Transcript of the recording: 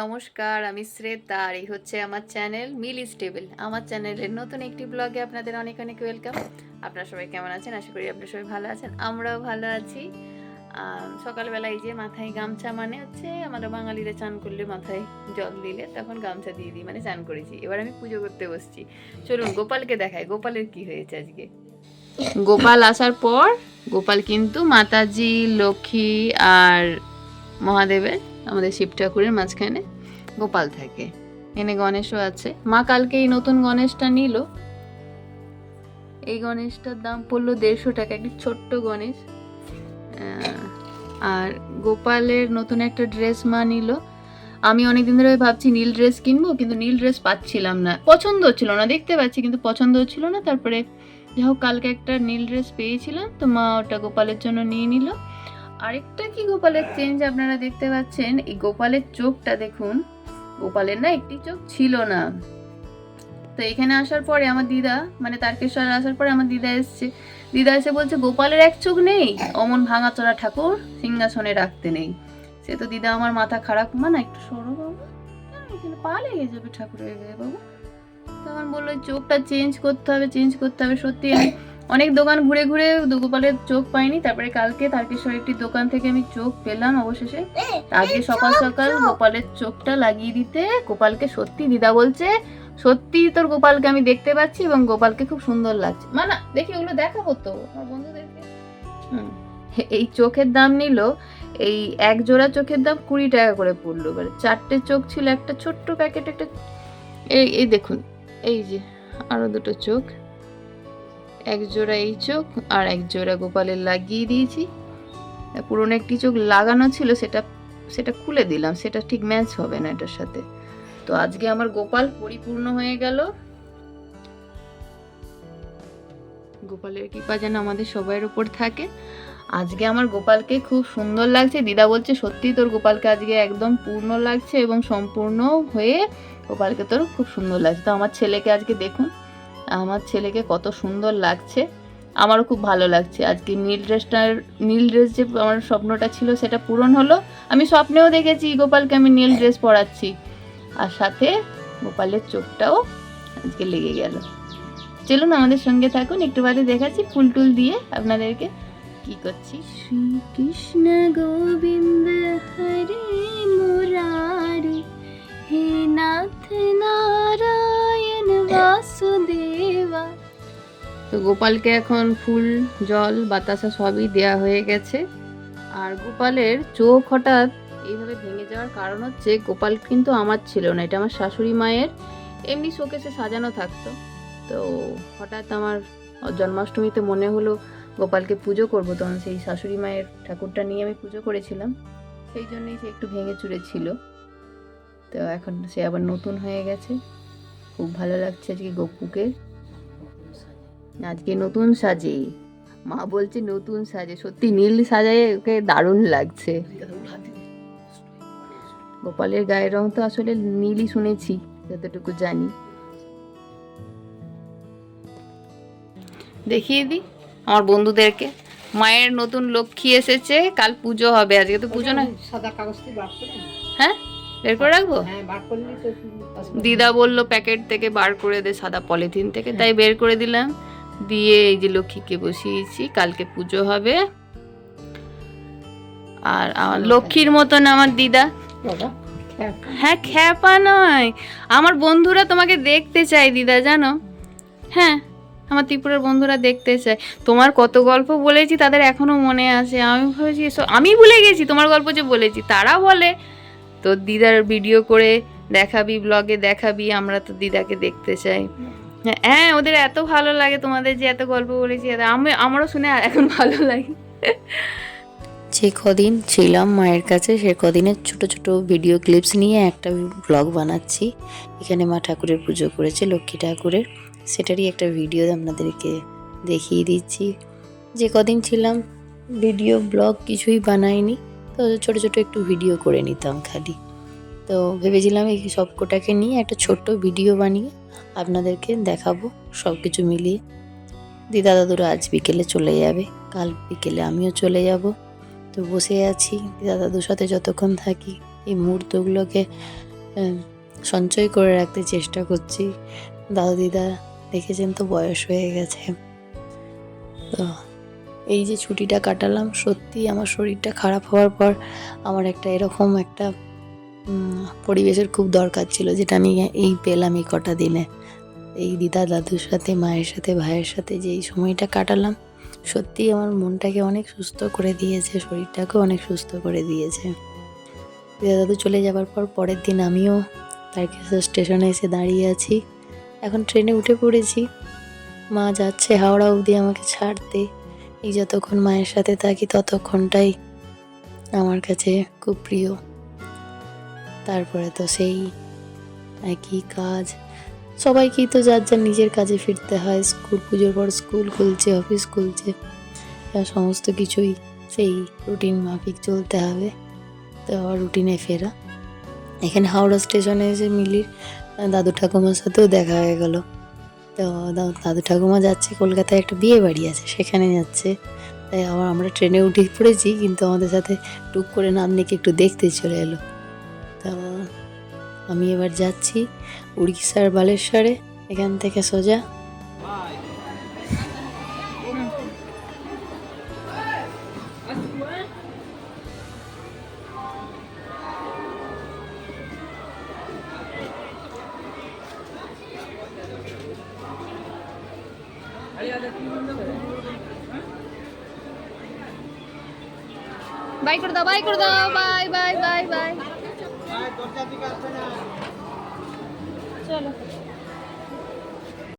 নমস্কার, আমি শ্রেতা আর এই হচ্ছে আমার চ্যানেল মিল স্টেবল আমার চ্যানেলের নতুন একটি ব্লগে আপনাদের অনেক অনেক ওয়েলকাম। আপনারা সবাই কেমন আছেন? আশা করি আপনারা সবাই ভালো আছেন। আমরাও ভালো আছি। সকালবেলা এই যে মাথায় গামছা মানে হচ্ছে আমরা বাঙালিরা চান করলে মাথায় জল দিলে তখন গামছা দিয়ে দিই মানে চান করেছি। এবার আমি পুজো করতে বসছি। চলুন, গোপালকে দেখায় গোপালের কি হয়েছে আজকে? গোপাল আসার পর গোপাল কিন্তু মাতাজি, লক্ষ্মী আর মহাদেবের আমাদের শিব ঠাকুরের মাঝখানে গোপাল থাকে। এনে গণেশও আছে। মা কালকে এই নতুন গণেশটা নিল। এই গণেশটার দাম পড়ল দেড়শো টাকা, একটি ছোট্ট গণেশ। আর গোপালের নতুন একটা ড্রেস মা নিল। আমি অনেকদিন ধরে ভাবছি নীল ড্রেস কিনবো, কিন্তু নীল ড্রেস পাচ্ছিলাম না। পছন্দ হচ্ছিল না, দেখতে পাচ্ছি, কিন্তু পছন্দ হচ্ছিল না। তারপরে যাই হোক, কালকে একটা নীল ড্রেস পেয়েছিলাম, তো মা ওটা গোপালের জন্য নিয়ে নিল। আরেকটা কি গোপালের চেঞ্জ আপনারা দেখতে পাচ্ছেন? এই গোপালের চোখটা দেখুন। গোপালের না একটি চোখ ছিল না। তো এখানে আসার পরে আমার দিদা মানে তারকেশ্বর আসার পরে আমার দিদা এসছে। দিদা এসে বলছে, গোপালের এক চোখ নেই? অমন ভাঙাচোরা ঠাকুর সিংহাসনে রাখতে নেই। সে তো দিদা আমার মাথা খারাপ। মা, না একটু সরো বাবা। এখানে পা লেগে যাবে ঠাকুরের গায়ে বাবা? তখন বলল চোখটা চেঞ্জ করতে হবে চেঞ্জ করতে হবে। সত্যি আমি অনেক দোকান ঘুরে ঘুরে গোপালের চোখ পাইনি তারপরে কালকে তারকেশ্বর একটি দোকান থেকে আমি চোখ পেলাম অবশেষে। আজকে সকাল সকাল গোপালের চোখটা লাগিয়ে দিতে গোপালকে সত্যি দিদা বলছে সত্যি তোর গোপালকে আমি দেখতে পাচ্ছি এবং গোপালকে খুব সুন্দর লাগছে। মা না দেখি ওগুলো দেখা তো আমার বন্ধুদেরকে। এই চোখের দাম নিল এই এক জোড়া চোখের দাম কুড়ি টাকা করে পড়ল। এবারে চারটে চোখ ছিল একটা ছোট্ট প্যাকেট একটা এই এই দেখুন এই যে আরও দুটো চোখ। এক জোড়া এই চোখ আর এক জোড়া গোপালের লাগিয়ে দিয়েছি। পুরনো একটি চোখ লাগানো ছিল, সেটা সেটা খুলে দিলাম, সেটা ঠিক ম্যাচ হবে না এটার সাথে। তো আজকে আমার গোপাল পরিপূর্ণ হয়ে গেল। গোপালের কৃপা যেন আমাদের সবাইয়ের উপর থাকে। আজকে আমার গোপালকে খুব সুন্দর লাগছে। দিদা বলছে, সত্যি তোর গোপালকে আজকে একদম পূর্ণ লাগছে এবং সম্পূর্ণ হয়ে গোপালকে তোর খুব সুন্দর লাগছে। তো আমার ছেলেকে আজকে দেখুন। আমার ছেলেকে কত সুন্দর লাগছে। আমারও খুব ভালো লাগছে। আজকে নীল ড্রেসটার নীল ড্রেস যে আমার স্বপ্নটা ছিল সেটা পূরণ হলো। আমি স্বপ্নেও দেখেছি গোপালকে আমি নীল ড্রেস পরাচ্ছি। আর সাথে গোপালের চোখটাও আজকে লেগে গেল। চলুন আমাদের সঙ্গে থাকুন। একটু বাদে দেখাচ্ছি ফুল টুল দিয়ে আপনাদেরকে কি করছি। শ্রীকৃষ্ণ গোবিন্দ হরে মুরারি তো গোপালকে এখন ফুল, জল, বাতাসা সবই দেয়া হয়ে গেছে। আর গোপালের চোখ হঠাৎ এইভাবে ভেঙে যাওয়ার কারণ হচ্ছে গোপাল কিন্তু আমার ছিল না, এটা আমার শাশুড়ি মায়ের। এমনি শোকেসে সাজানো থাকতো। তো হঠাৎ আমার জন্মাষ্টমীতে মনে হলো গোপালকে পুজো করব, তখন সেই শাশুড়ি মায়ের ঠাকুরটা নিয়ে আমি পুজো করেছিলাম। সেই জন্যই সে একটু ভেঙে চুরে ছিল। তো এখন সে আবার নতুন হয়ে গেছে। খুব ভালো লাগছে আজকে গপুকে আজকে নতুন সাজে। মা বলছে নতুন সাজে সত্যি নীল সাজায় ওকে দারুণ লাগছে। গোপালের গায়ের রং তো আসলে নীলই শুনেছি যতটুকু জানি। দেখিয়ে দিই আমার বন্ধুদেরকে। মায়ের নতুন লক্ষ্মী এসেছে কাল পুজো হবে। আজকে তো পুজো না সাদা নে। হ্যাঁ? বের করে রাখব? হ্যাঁ দিদা বলল প্যাকেট থেকে বার করে দে সাদা পলিথিন থেকে। তাই বের করে দিলাম। দিয়ে এই যে লক্ষ্মীকে বসিয়েছি কালকে পুজো হবে। আর আমার লক্ষ্মীর মতন আমার দিদা। হ্যাঁ খ্যাপা নয়। আমার বন্ধুরা তোমাকে দেখতে চায় দিদা জানো? হ্যাঁ আমার ত্রিপুরার বন্ধুরা দেখতে চায়। তোমার কত গল্প বলেছি তাদের এখনও মনে আছে। আমি ভাবছি এসব আমি ভুলে গেছি তোমার গল্প যে বলেছি তারা বলে। তো দিদার ভিডিও করে দেখাবি ব্লগে দেখাবি আমরা তো দিদাকে দেখতে চাই। হ্যাঁ, ওদের এত ভালো লাগে তোমাদের যে এত গল্প বলেছি আমি আমারও শুনে আর এখন ভালো লাগে। যে কদিন ছিলাম মায়ের কাছে সে কদিনের ছোট ছোট ভিডিও ক্লিপস নিয়ে একটা ব্লগ বানাচ্ছি। এখানে মা ঠাকুরের পুজো করেছে লক্ষ্মী ঠাকুরের। সেটারই একটা ভিডিও আপনাদেরকে দেখিয়ে দিচ্ছি। যে কদিন ছিলাম ভিডিও ব্লগ কিছুই বানাইনি তো ছোট ছোট একটু ভিডিও করে নিতাম খালি। তো ভেবেছিলাম এই সব কোটাকে নিয়ে একটা ছোট্ট ভিডিও বানিয়ে আপনাদেরকে দেখাবো সব কিছু মিলিয়ে। দিদা দাদুরা আজ বিকেলে চলে যাবে, কাল বিকেলে আমিও চলে যাব। তো বসে আছি দিদা দাদুর সাথে যতক্ষণ থাকি। এই মুহূর্তগুলোকে সঞ্চয় করে রাখতে চেষ্টা করছি। দাদা দিদা দেখেছেন তো বয়স হয়ে গেছে। তো এই যে ছুটিটা কাটালাম সত্যি আমার শরীরটা খারাপ হওয়ার পর আমার একটা এরকম একটা পরিবেশের খুব দরকার ছিল, যেটা আমি এই পেলাম এই কটা দিনে। এই দিদা দাদুর সাথে, মায়ের সাথে, ভাইয়ের সাথে যে এই সময়টা কাটালাম, সত্যিই আমার মনটাকে অনেক সুস্থ করে দিয়েছে, শরীরটাকেও অনেক সুস্থ করে দিয়েছে। দিদা দাদু চলে যাবার পর পরের দিন আমিও তারকেশ্বর স্টেশনে এসে দাঁড়িয়ে আছি। এখন ট্রেনে উঠে পড়েছি। মা যাচ্ছে হাওড়া অবধি আমাকে ছাড়তে। এই যতক্ষণ মায়ের সাথে থাকি ততক্ষণটাই আমার কাছে খুব প্রিয়। তারপরে তো সেই একই কাজ। সবাইকেই তো যার যার নিজের কাজে ফিরতে হয়। স্কুল পুজোর পর স্কুল খুলছে, অফিস খুলছে সমস্ত কিছুই সেই রুটিন মাফিক চলতে হবে। তো রুটিনে ফেরা। এখানে হাওড়া স্টেশনে এসে মিলির দাদু ঠাকুমার সাথেও দেখা হয়ে গেল। তো দাদু ঠাকুমা যাচ্ছে, কলকাতায় একটা বিয়ে বাড়ি আছে, সেখানে যাচ্ছে। তাই আবার আমরা ট্রেনে উঠে পড়েছি, কিন্তু আমাদের সাথে টুক করে নাতনিকে একটু দেখতে চলে এলো। আমি এবার যাচ্ছি উড়িষ্যার বালেশ্বরে, এখান থেকে সোজা। বাই করে দাও, বাই করে দাও, বাই বাই বাই বাই। চলো